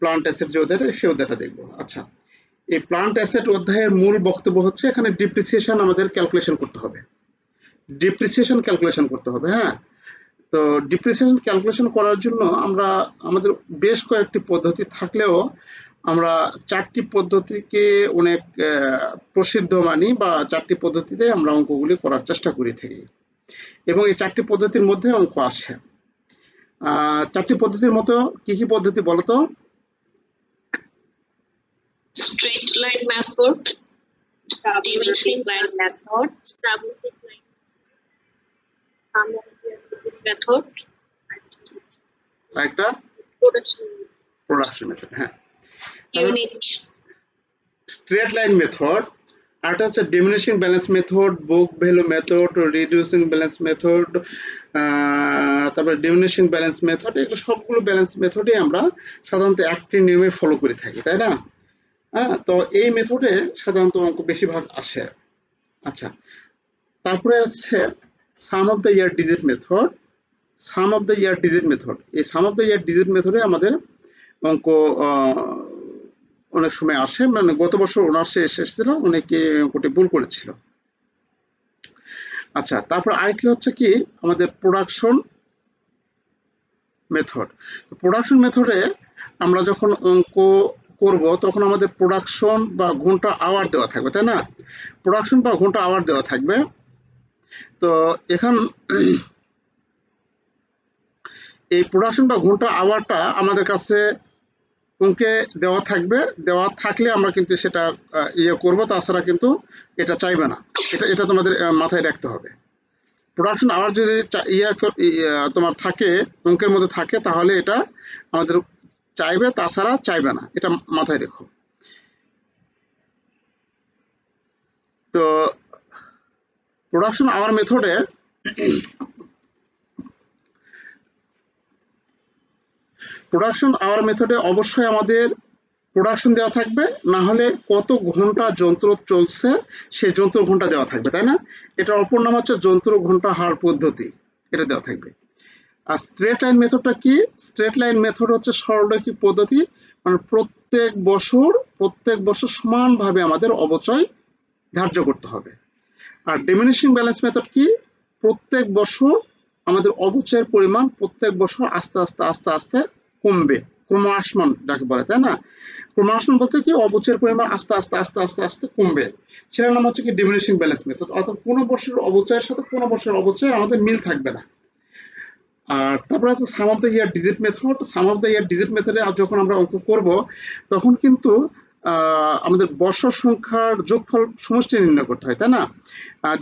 Plant asset যে অধ্যায়টা সে অধ্যায়টা দেখব। আচ্ছা এই প্লান্ট অ্যাসেট অধ্যায়ের মূল বক্তব্য হচ্ছে, এখানে ডিপ্রিসিয়েশন আমাদের ক্যালকুলেশন করতে হবে। ডিপ্রিসিয়েশন ক্যালকুলেশন করতে হবে হ্যাঁ? তো ডিপ্রিসিয়েশন ক্যালকুলেশন করার জন্য আমরা, আমাদের বেশ কয়েকটি পদ্ধতি থাকলেও আমরা চারটি পদ্ধতিকে অনেক প্রসিদ্ধ মানি বা চারটি পদ্ধতিতে আমরা অঙ্কগুলি করার চেষ্টা করি থাকি। এবং এই চারটি পদ্ধতির মধ্যে অঙ্ক আসে। চারটি পদ্ধতির মতো কি কি পদ্ধতি বলতো? Straight line method, diminishing line method, Travelling line. method, একটা Production. প্রোডাকশন মেথড হ্যাঁ। unit, স্ট্রেট লাইন মেথড আরটা হচ্ছে diminishing balance method book value method reducing balance method তারপরে ডিমিনিশিং ব্যালেন্স মেথড এগুলো সবগুলো ব্যালেন্স মেথডই আমরা সাধারণত একটি নিয়মে ফলো করে থাকি তাই না? হ্যাঁ তো এই মেথডে সাধারণত অঙ্ক বেশিরভাগ আসে। আচ্ছা তারপরে আছে sum of the year digit method sum of the year digit method এই sum of the year digit মেথডে আমাদের অঙ্ক অনেক সময় আসে। মানে গত বছর অনার্সে এসেছিল, অনেকে অঙ্কটি ভুল করেছিল। আচ্ছা তারপর আরেকটি হচ্ছে কি, আমাদের প্রোডাকশন মেথড প্রোডাকশন মেথডে আমরা যখন অঙ্ক করব তখন আমাদের প্রোডাকশন বা ঘণ্টা আওয়ার দেওয়া থাকবে তাই না? প্রোডাকশন বা ঘণ্টা আওয়ার দেওয়া থাকবে। তো এখন এই প্রোডাকশন বা ঘণ্টা আওয়ারটা আমাদের কাছে অঙ্কে দেওয়া থাকবে। দেওয়া থাকলে আমরা কিন্তু সেটা ইয়ে করব তাছাড়া কিন্তু এটা চাইবে না। এটা এটা তোমাদের মাথায় রাখতে হবে। প্রোডাকশন আওয়ার যদি ইয়ে, তোমার থাকে অঙ্কের মধ্যে থাকে তাহলে এটা আমাদের চাইবে, তাছাড়া চাইবে না। এটা মাথায় রেখো। তো প্রোডাকশন আওয়ার মেথডে প্রোডাকশন আওয়ার মেথডে অবশ্যই আমাদের প্রোডাকশন দেওয়া থাকবে, না হলে কত ঘণ্টা যন্ত্র চলছে, সে যন্ত্র ঘণ্টা দেওয়া থাকবে, তাই না? এটার অপর নাম হচ্ছে যন্ত্র ঘণ্টা হার পদ্ধতি। এটা দেওয়া থাকবে। আর স্ট্রেট লাইন মেথডটা কি? স্ট্রেট লাইন মেথড হচ্ছে সরলরৈখিক পদ্ধতি। মানে প্রত্যেক বছর প্রত্যেক বছর সমানভাবে আমাদের অবচয় ধার্য করতে হবে। আর ডিমিনিশিং ব্যালেন্স মেথড কি? প্রত্যেক বছর আমাদের অবচয়ের পরিমাণ প্রত্যেক বছর আস্তে আস্তে আস্তে আস্তে কমবে। ক্রমহ্রাসমান যাকে বলে, তাই না? ক্রমাসমান বলতে কি? অবচয়ের পরিমাণ আস্তে আস্তে আস্তে আস্তে আস্তে কমবে। সেটার নাম হচ্ছে কি ডিমিনিশিং ব্যালেন্স মেথড অর্থাৎ কোনো বছরের অবচয়ের সাথে কোনো বছরের অবচয় আমাদের মিল থাকবে না। আর তারপরে আছে sum of the year digit method sum of the year digit মেথডে যখন আমরা অঙ্ক করব, তখন কিন্তু আমাদের বর্ষ সংখ্যার যোগফল সমষ্টি নির্ণয় করতে হয়, তাই না?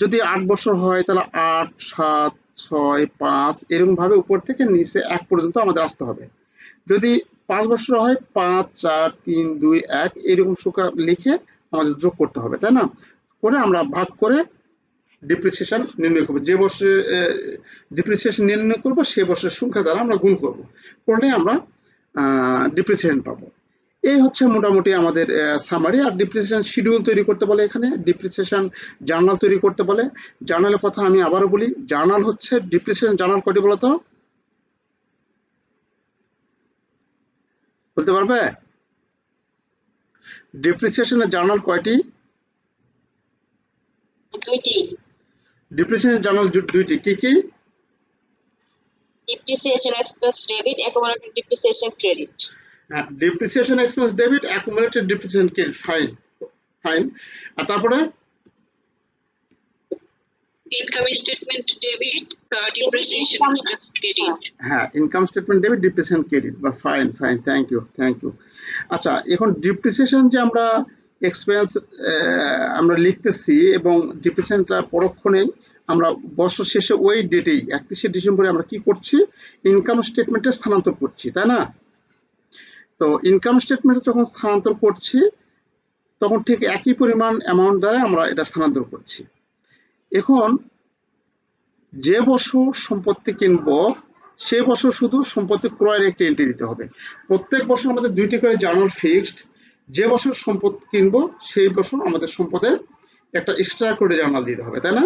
যদি আট বছর হয়, তাহলে আট, সাত, ছয়, পাঁচ, এরকমভাবে উপর থেকে নিচে এক পর্যন্ত আমাদের আসতে হবে। যদি পাঁচ বছর হয়, পাঁচ, চার, তিন, দুই, এক, এরকম সংখ্যা লিখে আমাদের যোগ করতে হবে, তাই না? করে আমরা ভাগ করে ডিপ্রিসিয়েশন নির্ণয় করব। যে বছরে ডিপ্রিসিয়েশন নির্ণয় করব, সে বছরের সংখ্যা দ্বারা আমরা গুণ করব। করলে আমরা ডিপ্রিসিয়েশন পাবো। এই হচ্ছে মোটামুটি আমাদের সামারি আর ডিপ্রিসিয়েশন শিডিউল তৈরি করতে বলে এখানে। ডিপ্রিসিয়েশন জার্নাল তৈরি করতে বলে। জার্নালের কথা আমি আবারও বলি। জার্নাল হচ্ছে ডিপ্রিসিয়েশন জার্নাল কটি বলতো বলতে পারবে? ডিপ্রিসিয়েশনের জার্নাল কয়টি? ডিপ্রিসিয়েশন জার্নাল দুইটি কি কি? Expense debit, accumulated depreciation credit. হ্যাঁ depreciation expense debit accumulated depreciation credit fine fine আর তারপরে? Income statement debit expense credit. হ্যাঁ income statement debit depreciation credit বা fine fine thank you thank you আচ্ছা এখন depreciation যে আমরা এক্সপেন্স আমরা লিখতেছি এবং ডিপ্রিসিয়েশনটা পরক্ষণে আমরা বছর শেষে ওই ডেটেই একত্রিশে ডিসেম্বরে আমরা কি করছি? ইনকাম স্টেটমেন্টে স্থানান্তর করছি, তাই না? তো ইনকাম স্টেটমেন্টে যখন স্থানান্তর করছি, তখন ঠিক একই পরিমাণ অ্যামাউন্ট দ্বারা আমরা এটা স্থানান্তর করছি। এখন যে বছর সম্পত্তি কিনব, সে বছর শুধু সম্পত্তি ক্রয়ের একটি এন্ট্রি দিতে হবে। প্রত্যেক বছর আমাদের দুইটি করে জার্নাল ফিক্সড যে বছর সম্পদ কিনবো, সেই বছর আমাদের সম্পদের একটা এক্সট্রা করে জার্নাল দিতে হবে, তাই না?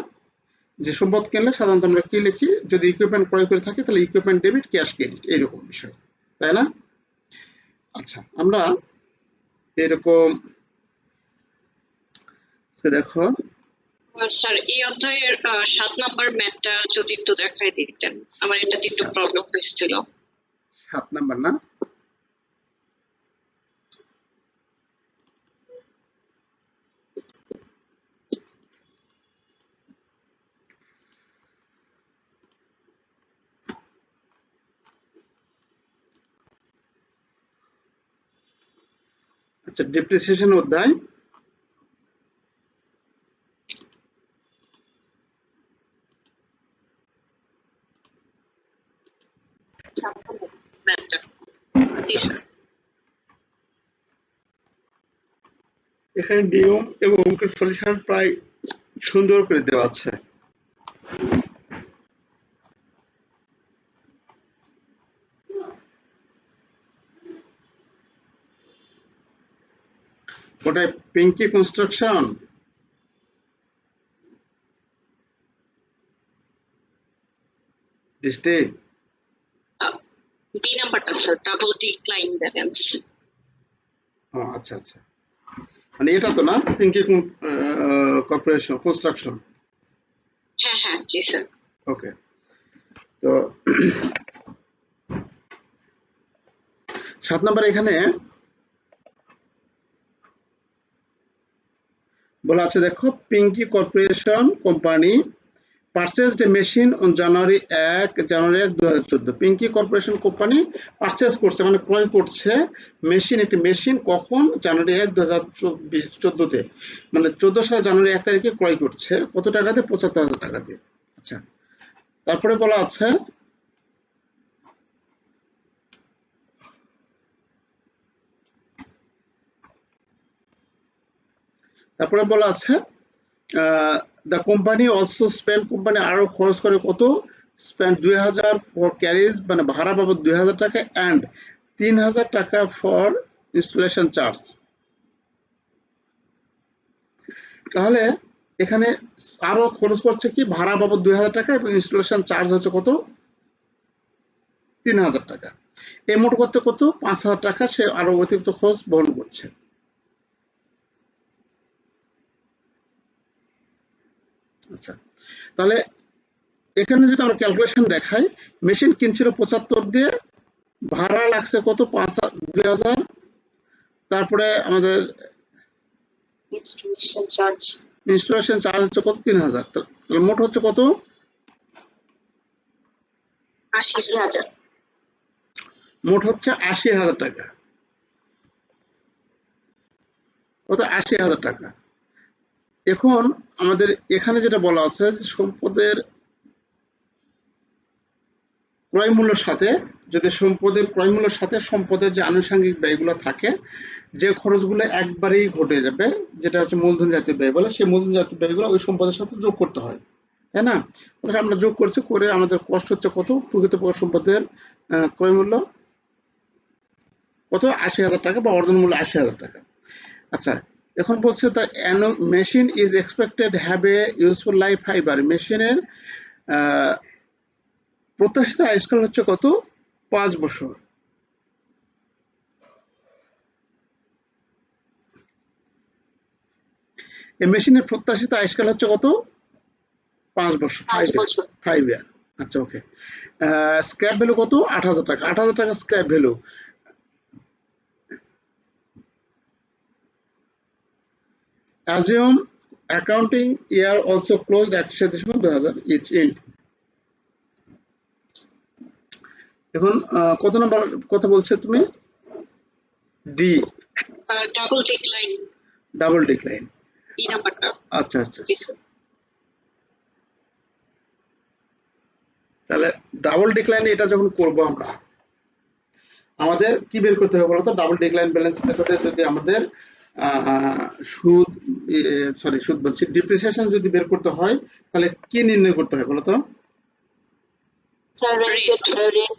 যে সম্পদ কিনলে সাধারণত আমরা কি লিখি? যদি ইকুইপমেন্ট ক্রয় করে থাকি তাহলে ইকুইপমেন্ট ডেবিট ক্যাশ ক্রেডিট এইরকম বিষয়। তাই না? আচ্ছা আমরা এরকম দেখো। স্যার এই অধ্যায়ের সাত নাম্বার ম্যাথটা যদি একটু দেখাই দিতেন। আমার এটাতে একটু প্রবলেম হয়েছিল। সাত নাম্বার না? আচ্ছা ডিপ্রিসিয়েশন অধ্যায়। এখানে নিয়ম এবং অঙ্কের সলিউশন প্রায় সুন্দর করে দেওয়া আছে। ওটাই পিঙ্কি কনস্ট্রাকশন? দৃষ্টি? বি নাম্বারটা স্যার ডাবল ডিক্লাইন ব্যালেন্স ও আচ্ছা আচ্ছা। মানে এটা তো না পিঙ্কি কর্পোরেশন কনস্ট্রাকশন হ্যাঁ হ্যাঁ জি স্যার ওকে তো সাত নম্বর এখানে বলা আছে, দেখো Pinky corporation company purchased machine on January এক জানুয়ারি এক দু হাজার পিঙ্কি কর্পোরেশন কোম্পানি পারচেস করছে মানে ক্রয় করছে মেশিন একটি মেশিন কখন? জানুয়ারি এক দু হাজার চোদ্দতে। মানে চোদ্দ সালে জানুয়ারি এক তারিখে ক্রয় করছে। কত টাকাতে? পঁচাত্তর হাজার টাকা দিয়ে আচ্ছা। তারপরে বলা আছে তারপরে বলা আছে the company also spend company আরও খরচ করে কত? স্পেন্ড দুই হাজার ফর ক্যারিজ মানে ভাড়া বাবদ দুই হাজার টাকা অ্যান্ড তিন হাজার টাকা ফর ইনস্টলেশন চার্জ তাহলে এখানে আরও খরচ করছে কি? ভাড়া বাবদ দুই হাজার টাকা এবং ইনস্টলেশন চার্জ হচ্ছে কত? তিন হাজার টাকা। এই মোট করতে কত? পাঁচ হাজার টাকা সে আরও অতিরিক্ত খরচ বহন করছে। আচ্ছা। তাহলে এখানে যদি আমরা ক্যালকুলেশন দেখাই মেশিন কিনছিল পঁচাত্তর দিয়ে ভাড়া লাগছে কত? পাঁচ দুই হাজার। তারপরে আমাদের ইনস্টলেশন চার্জ ইনস্টলেশন চার্জ হচ্ছে কত? তিন হাজার। তাহলে মোট হচ্ছে কত? আশি হাজার। মোট হচ্ছে আশি হাজার টাকা। কত? আশি হাজার টাকা। এখন আমাদের এখানে যেটা বলা আছে সম্পদের ক্রয় মূল্যের সাথে, যদি সম্পদের ক্রয় মূল্যের সাথে সম্পদের যে আনুষঙ্গিক ব্যয়গুলো থাকে, যে খরচগুলো একবারেই ঘটে যাবে, যেটা হচ্ছে মূলধন জাতীয় ব্যয় বলে, সেই মূলধন জাতীয় ব্যয়গুলো ওই সম্পদের সাথে যোগ করতে হয়। তাই না? আমরা যোগ করছি করে আমাদের কষ্ট হচ্ছে কত? প্রকৃত সম্পদের ক্রয় মূল্য কত? আশি হাজার টাকা বা অর্জন মূল্য আশি হাজার টাকা। আচ্ছা এখন বলছে the machine is expected have a useful life five year মেশিনের প্রত্যাশিত আয়ুষ্কাল হচ্ছে কত? পাঁচ বছর। এই মেশিনের প্রত্যাশিত আয়ুষ্কাল হচ্ছে কত? পাঁচ বছর। ফাইভ ইয়ার আচ্ছা ওকে স্ক্র্যাপ ভ্যালু কত? আট হাজার টাকা। আট হাজার টাকা scrap value assume accounting year also closed at December দুই হাজার ইচ এন্ড এখন কত নম্বর কথা বলছো তুমি? D double decline double decline B নাম্বারটা। আচ্ছা আচ্ছা। তাহলে ডাবল ডিক্লাইন এটা যখন করব আমরা আমাদের কি বের করতে হবে বলতো? ডাবল ডিক্লাইন ব্যালেন্স মেথডে যদি আমাদের সুদ সরি সুদ বলছি। ডিপ্রিসিয়েশন যদি বের করতে হয় তাহলে কি নির্ণয় করতে হয় বলতো? স্যার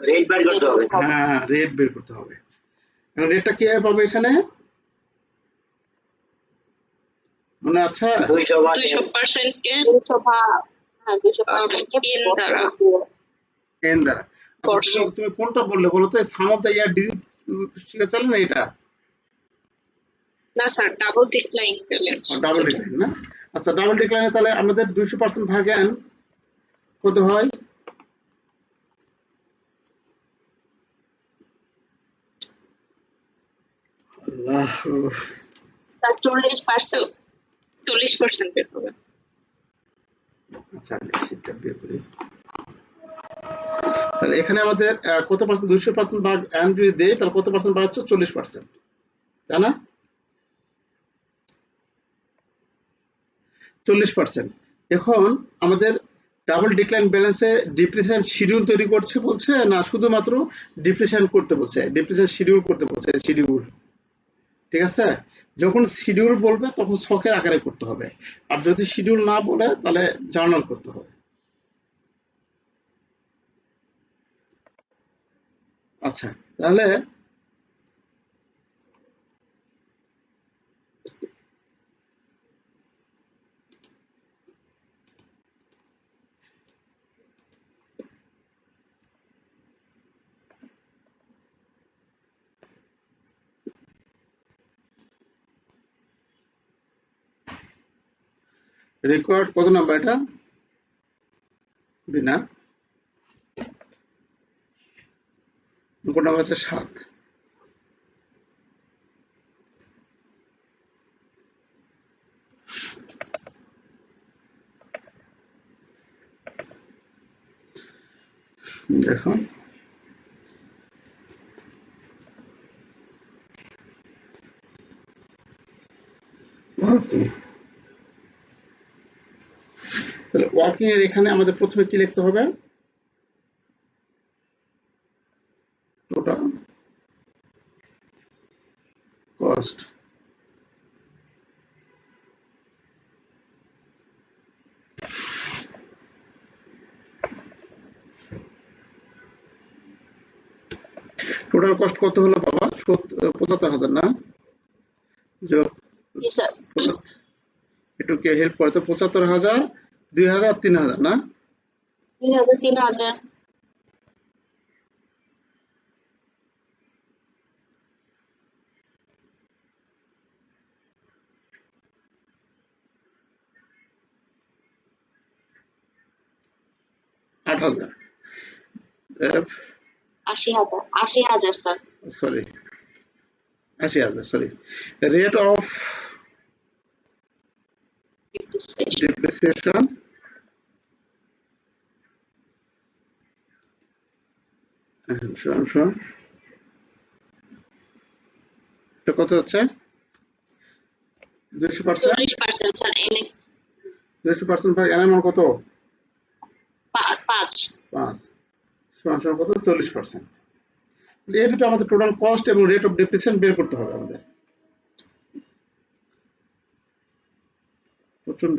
রেট বের করতে হবে। হ্যাঁ রেট বের করতে হবে। রেটটা কীভাবে পাবো এখানে? মনে আছে? কে? হ্যাঁ। আচ্ছা, তুমি- কোনটা বললে বলো তো? সাম অফ দ্য ইয়ার শিখে চলে না এটা না sir double decline balance double decline না? আচ্ছা ডাবল ডিক্লাইনে তাহলে আমাদের পার্সেন্ট ভাগেন কত হয়? আল্লাহ বের হবে। আচ্ছা সেটা বের করি। তাহলে এখানে আমাদের কত পার্সেন্ট দুইশো পার্সেন্ট ভাগ এন যদি দেয় তাহলে কত পার্সেন্ট বাড়াচ্ছে? চল্লিশ পার্সেন্ট তাই না? চল্লিশ পার্সেন্ট এখন আমাদের ডাবল ডিক্লাইন ব্যালেন্সে ডিপ্রিসিয়েশন শিডিউল তৈরি করছে বলছে না, শুধুমাত্র ডিপ্রিসিয়েশন করতে বলছে ডিপ্রিসিয়েশন শিডিউল করতে বলছে শিডিউল ঠিক আছে? যখন শিডিউল বলবে তখন শখের আকারে করতে হবে। আর যদি শিডিউল না বলে তাহলে জার্নাল করতে হবে। আচ্ছা তাহলে রেকর্ড কত নাম্বার এটা? বিনা কোন নাম্বার হচ্ছে সাত। দেখো ওকে এর এখানে আমাদের প্রথমে কি লিখতে হবে? টোটাল কস্ট টোটাল কস্ট কত হলো বাবা? পঁচাত্তর হাজার না। একটু কে হেল্প করে তো পঁচাত্তর হাজার দুই হাজার তিন হাজার না? তিন হাজার তিন হাজার। আট হাজার। আশি হাজার আশি হাজার স্যার। সরি আশি হাজার sorry. Rate of depreciation. And শোন শোন এটা কত হচ্ছে? দুইশো পার্সেন্ট? চল্লিশ পার্সেন্ট স্যার এনে দুইশো পার্সেন্ট ভাগ এর মান কত? পা- পাঁচ। পাঁচ। সমান সমান কত? চল্লিশ পার্সেন্ট। এই দুটো আমাদের টোটাল কস্ট এবং রেট অফ ডেপ্রিসিয়েশন বের করতে হবে আমাদের। প্রচণ্ড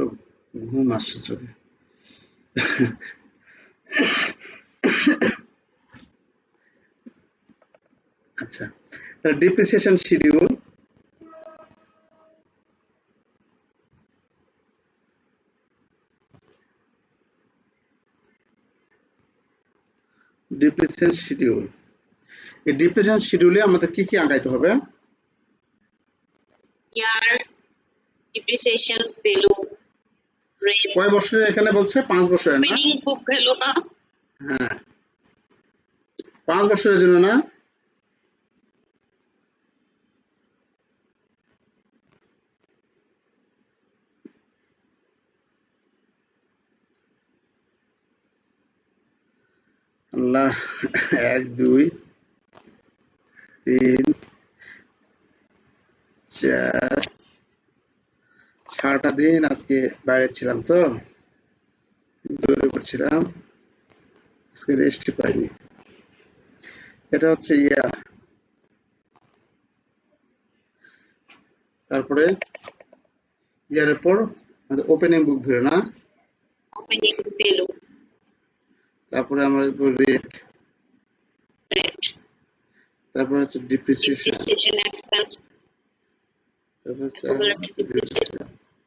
ঘুম আসছে চোখে। আচ্ছা তাহলে ডিপ্রিসিয়েশন শিডিউল ডিপ্রিসিয়েশন শিডিউল এই ডিপ্রিসিয়েশন শিডিউলে আমাদের কি কি আগাইতে হবে? ডিপ্রিসিয়েশন ভ্যালু কয় বছরের এখানে বলছে? পাঁচ বছরের না? মিনিং বুক ভ্যালু না। হ্যাঁ। পাঁচ বছরের জন্য না? আল্লাহ এক দুই তিন চার সারাটা দিন আজকে বাইরে ছিলাম তো দৌড়ে পড়ছিলাম আজকে রেস্টই পাইনি। এটা হচ্ছে ইয়া। তারপরে ইয়ার পর ওপেনিং বুক ভিড় না? ওপেনিং ভ্যালু তারপরে আমরা রেট রেট তারপরে হচ্ছে ডিপ্রিসিয়েশন ডিপ্রিসিয়েশন এক্সপেন্স তারপর হচ্ছে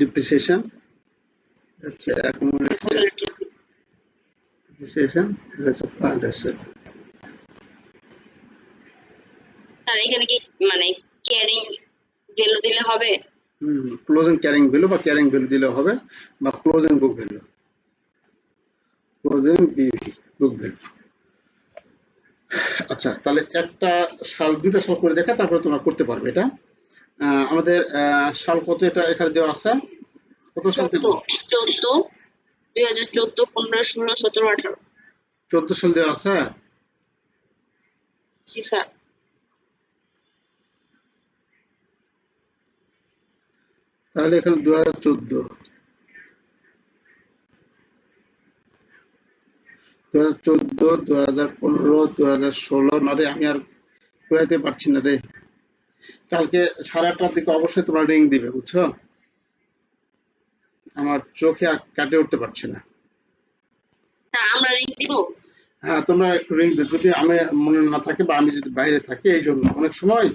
depreciation? হচ্ছে accumulated depreciation এটা হচ্ছে এখানে কি মানে ক্যারিং ভ্যালু দিলে হবে? হুম ক্লোজিং ক্যারিং ভ্যালু বা ক্যারিং ভ্যালু দিলে হবে বা ক্লোজিং বুক ভ্যালু ক্লোজিং বিভি বুক ভ্যালু আচ্ছা তাহলে একটা সাল দুইটা সাল করে দেখা তারপরে তোমরা করতে পারবে এটা। আমাদের আহ, সাল কত এটা এখানে দেওয়া আছে। কত সাল চোদ্দ চোদ্দ দুই হাজার চোদ্দ পনেরো ষোলো সতেরো আঠারো। চোদ্দ সাল দেওয়া আছে? জি স্যার। তাহলে এখানে দু হাজার চোদ্দ। দু হাজার চোদ্দ দু হাজার পনেরো দু হাজার ষোলো না রে আমি আর ঘুরাইতে পারছি না রে। কালকে সাড়ে আটটার দিকে অবশ্যই তোমরা রিং দিবে বুঝছ? আমার চোখে আর কাটে উঠতে পারছি না। আমরা রিং দিব? হ্যাঁ তোমরা একটু রিং দিও। যদি আমি মনে না থাকে বা আমি যদি বাইরে থাকি এই জন্য। অনেক সময়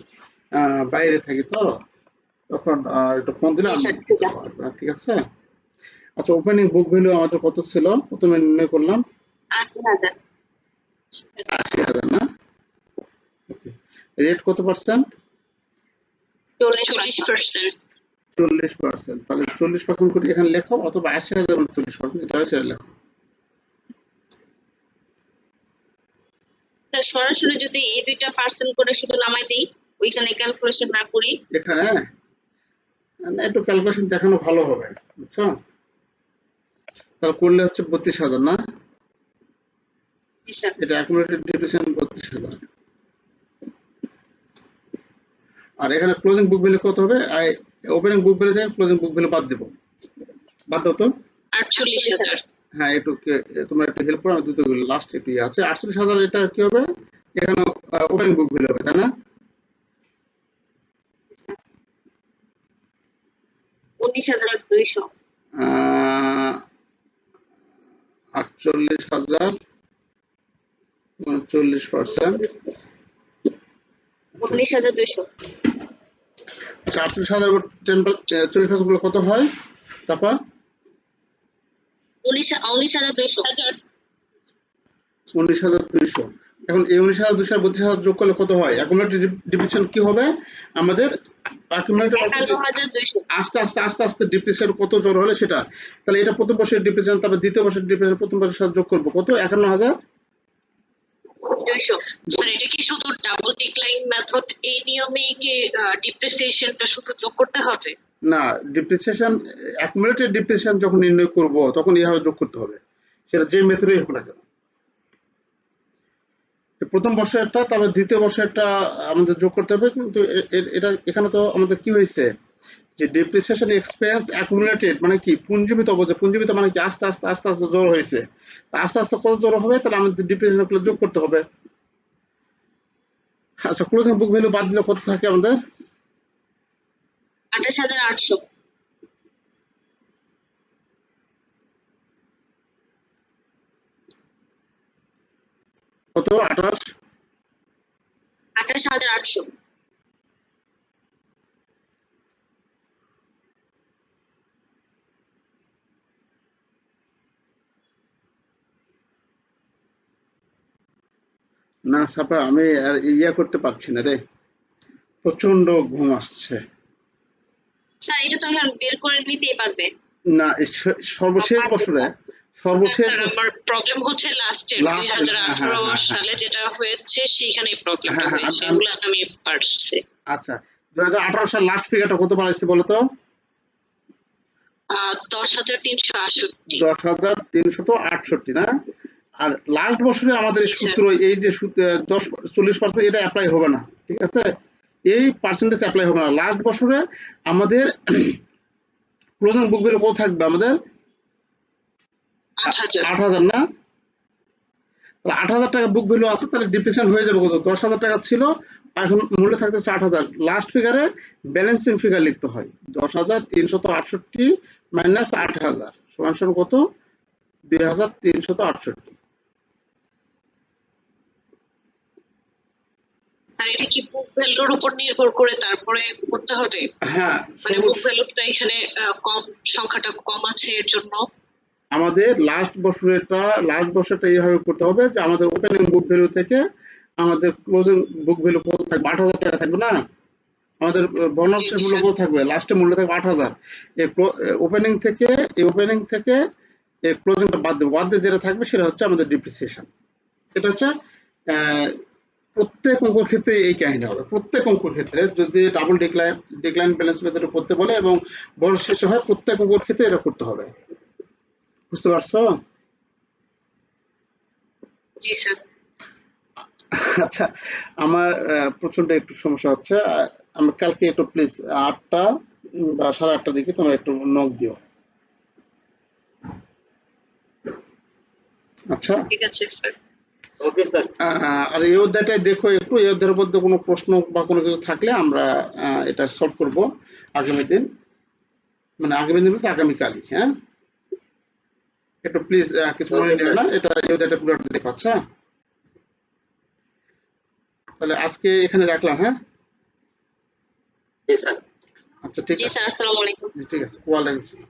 বাইরে থাকি তো তখন একটু ফোন দিলে আচ্ছা, ঠিক আছে। আচ্ছা ওপেনিং বুক ভ্যালু আমাদের কত ছিল? প্রথমে নির্ণয় করলাম। আশি হাজার। আশি হাজার না? রেট কত পার্সেন্ট চল্লিশ পার্সেন্ট চল্লিশ পার্সেন্ট তাহলে চল্লিশ পার্সেন্ট করে এখানে লেখো অথবা আশি হাজার চল্লিশ পার্সেন্ট যেটা হয় সেটা লেখো। সরাসরি যদি এই দুইটা পার্সেন্ট করে শুধু নামাই দিই ওইখানে ক্যালকুলেশন না করি? এখানে না, একটু ক্যালকুলেশন দেখানো ভালো হবে বুঝছ? তাহলে করলে হচ্ছে বত্রিশ হাজার না? এটা অ্যাকুমুলেটেড ডিপ্রিসিয়েশন বত্রিশ হাজার। আর এখানে ক্লোজিং বুক ভ্যালু কত হবে? আই ওপেনিং বুক ভ্যালু থেকে ক্লোজিং বুক ভ্যালু বাদ দেবো। বাদ দাও তো। আটচল্লিশ হাজার। হ্যাঁ একটু তোমরা একটু হেল্প করো দুটো লাস্ট একটু ইয়ে আছে। আটচল্লিশ হাজার এটা কি হবে? এখানে ওপেনিং বুক ভ্যালু হবে তাই না? আটচল্লিশ হাজার উনচল্লিশ পার্সেন্ট উনিশ হাজার দুইশো। আচ্ছা আটচল্লিশ হাজার টেন চল্লিশ পার্সেন্টগুলো কত হয়? চাপা? উনিশ উনিশ হাজার দুইশো। উনিশ হাজার দুইশো। এখন এই উনিশ হাজার দুইশো বত্রিশ হাজার যোগ করলে কত হয়? অ্যাকুমুলেটেড ডিপ্রিসিয়েশন কি হবে? আমাদের আস্তে আস্তে আস্তে আস্তে ডিপ্রিসিয়েশন কত জোর হলে সেটা? তাহলে এটা প্রথম বছরের ডিপ্রিসিয়েশন তারপর দ্বিতীয় বছরের ডিপ্রিসিয়েশন প্রথম বছরের সাথে যোগ করব। কত? একান্ন হাজার? দুইশো। স্যার, এটা কি শুধু ডাবল ডিক্লাইন মেথড এই নিয়মেই কি ডিপ্রিসিয়েশনটা শুধু যোগ করতে হবে? না ডিপ্রিসিয়েশন অ্যাকুমুলেটেড ডিপ্রিসিয়েশন যখন নির্ণয় করব, তখন এইভাবে যোগ করতে হবে। সেটা যে মেথডেই হোক না কেন। প্রথম বর্ষেরটা, তারপর দ্বিতীয় বর্ষেরটা আমাদের যোগ করতে হবে, কিন্তু এটা, এখানে তো আমাদের কি হয়েছে? যে ডিপ্রিসিয়েশন এক্সপেন্স অ্যাকুমুলেটেড মানে কি? পুঞ্জীবিত অবস্থা পুঞ্জীবিত মানে কি? আস্তে আস্তে আস্তে আস্তে জোর হয়েছে। আস্তে আস্তে কত জোর হবে? তাহলে আমাদের ডিপ্রিসিয়েশনগুলো যোগ করতে হবে। আচ্ছা ক্লোজিং বুক ভ্যালু বাদ দিলে কত থাকে আমাদের? আঠাশ হাজার আটশো। কত? আঠাশ? আঠাশ হাজার আটশো। না সাপা আমি আর ইয়া করতে পারছি না রে। প্রচণ্ড ঘুম আসছে। স্যার এটা তো এখন বের করে নিতেই পারবে। না সর্বশেষ বছরে সর্বশেষ আমার প্রবলেম হচ্ছে লাস্টের Last দুই এর, হাজার আঠারো। সালে যেটা হয়েছে সেখানে প্রবলেমটা হয়েছে এগুলো আমি পারছি। আচ্ছা দু হাজার আঠারো সাল লাস্ট ফিগারটা কত বাড়াইছে বলো তো? আহ, দশ হাজার তিনশো আটষট্টি। দশ হাজার তিনশত আটষট্টি না? আর লাস্ট বছরে আমাদের স্যার। সূত্র এই যে দশ চল্লিশ পার্সেন্ট এটা অ্যাপ্লাই হবে না ঠিক আছে? এই পার্সেন্টেজ অ্যাপ্লাই হবে না। লাস্ট বছরে আমাদের ক্লোজিং বুক ভ্যালু কত থাকবে আমাদের? আট হাজার। না? তাহলে আট হাজার টাকা বুক ভ্যালু আছে তাহলে ডিপ্রেশন হয়ে যাবে কত? দশ হাজার টাকা ছিল এখন মূল্য থাকতেছে আট হাজার। লাস্ট ফিগারে ব্যালেন্সিং ফিগার লিখতে হয়। দশ হাজার তিনশত আটষট্টি মাইনাস আট হাজার। সমান সমান কত? দুই হাজার তিনশত আটষট্টি। স্যার এটা কি বুক ভ্যালুর উপর নির্ভর করে তারপরে করতে হবে? হ্যাঁ মানে বুক ভ্যালুটা এখানে কম সংখ্যাটা কম আছে এর জন্য? আমাদের লাস্ট বছরেরটা লাস্ট বছরটা এইভাবে করতে হবে যে আমাদের ওপেনিং বুক ভ্যালু থেকে আমাদের ক্লোজিং বুক ভ্যালু কত থাকবে? আট হাজার টাকা থাকবে না? আমাদের বর্ণাংশের মূল্য কত থাকবে? লাস্টে মূল্য থাকবে আট হাজার। এই ওপেনিং থেকে এই ওপেনিং থেকে এই ক্লোজিংটা বাদ দেবো। বাদ দিয়ে যেটা থাকবে সেটা হচ্ছে আমাদের ডিপ্রিসিয়েশন এটা হচ্ছে প্রত্যেক অঙ্কর ক্ষেত্রে এই কাহিনী হবে। প্রত্যেক অঙ্কর ক্ষেত্রে যদি double decline decline balance method করতে বলে এবং বড় শেষে হয় প্রত্যেক অঙ্কর ক্ষেত্রে এটা করতে হবে। বুঝতে পারছ? জি স্যার। আচ্ছা আমার প্রচণ্ড একটু সমস্যা হচ্ছে। আমরা কালকে একটু প্লিজ আটটা বা সাড়ে আটটার দিকে তোমরা একটু নক দিও। আচ্ছা? ঠিক আছে স্যার। আর এই অধ্যায়টাই দেখো একটু এই অধ্যায়ের মধ্যে কোনো প্রশ্ন বা কোনো কিছু থাকলে আমরা এটা সলভ করব আগামী দিন। মানে আগামী দিন বলতে আগামীকালই হ্যাঁ? একটু প্লিজ কিছু মনে নেবে না এটা এই অধ্যায়টা পুরো দেখো আচ্ছা? তাহলে আজকে এখানে রাখলাম হ্যাঁ? জি স্যার আচ্ছা ঠিক আছে। স্যার আসসালামু আলাইকুম। জি, ঠিক আছে। ওয়ালাইকুম আসসালাম।